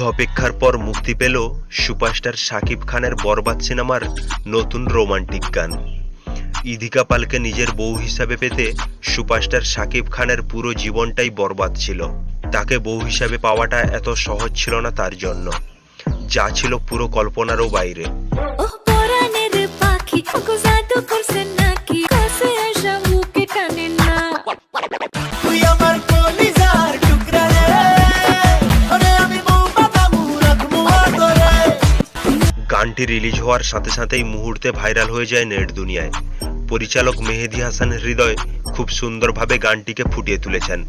অপেক্ষার পর মুক্তি পেল সুপারস্টার শাকিব খানের বরবাদ সিনেমার নতুন রোমান্টিক গান। ইদিকা পালকে নিজের বউ হিসাবে পেতে সুপারস্টার শাকিব খানের পুরো জীবনটাই বরবাদ ছিল। তাকে বউ হিসাবে পাওয়াটা এত সহজ ছিল না তার জন্য। যা ছিল পুরো কল্পনারও বাইরে। গানটি রিলিজ হওয়ার সাথে সাথেই মুহূর্তে ভাইরাল হয়ে যায় নেট দুনিয়ায়। পরিচালক মেহেদি হাসান হৃদয় খুব সুন্দরভাবে গানটিকে ফুটিয়ে তুলেছেন।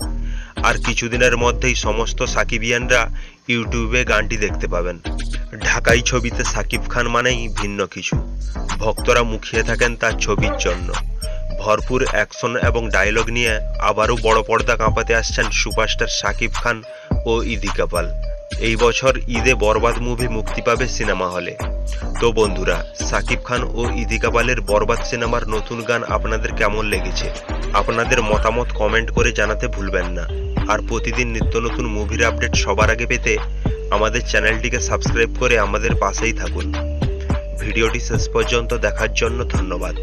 আর কিছুদিনের মধ্যেই সমস্ত সাকিবিয়ানরা ইউটিউবে গানটি দেখতে পাবেন। ঢাকাই ছবিতে সাকিব খান মানেই ভিন্ন কিছু। ভক্তরা মুখিয়ে থাকেন তার ছবির জন্য। ভরপুর অ্যাকশন এবং ডায়লগ নিয়ে আবারও বড় পর্দা কাঁপাতে আসছেন সুপারস্টার সাকিব খান ও ইদিকা পাল এই বছর ঈদে বরবাদ মুভি মুক্তি পাবে সিনেমা হলে। তো বন্ধুরা, সাকিব খান ও ইদিকা পালের বরবাদ সিনেমার নতুন গান আপনাদের কেমন লেগেছে? আপনাদের মতামত কমেন্ট করে জানাতে ভুলবেন না। আর প্রতিদিন নিত্য নতুন মুভির আপডেট সবার আগে পেতে আমাদের চ্যানেলটিকে সাবস্ক্রাইব করে আমাদের পাশেই থাকুন। ভিডিওটি শেষ পর্যন্ত দেখার জন্য ধন্যবাদ।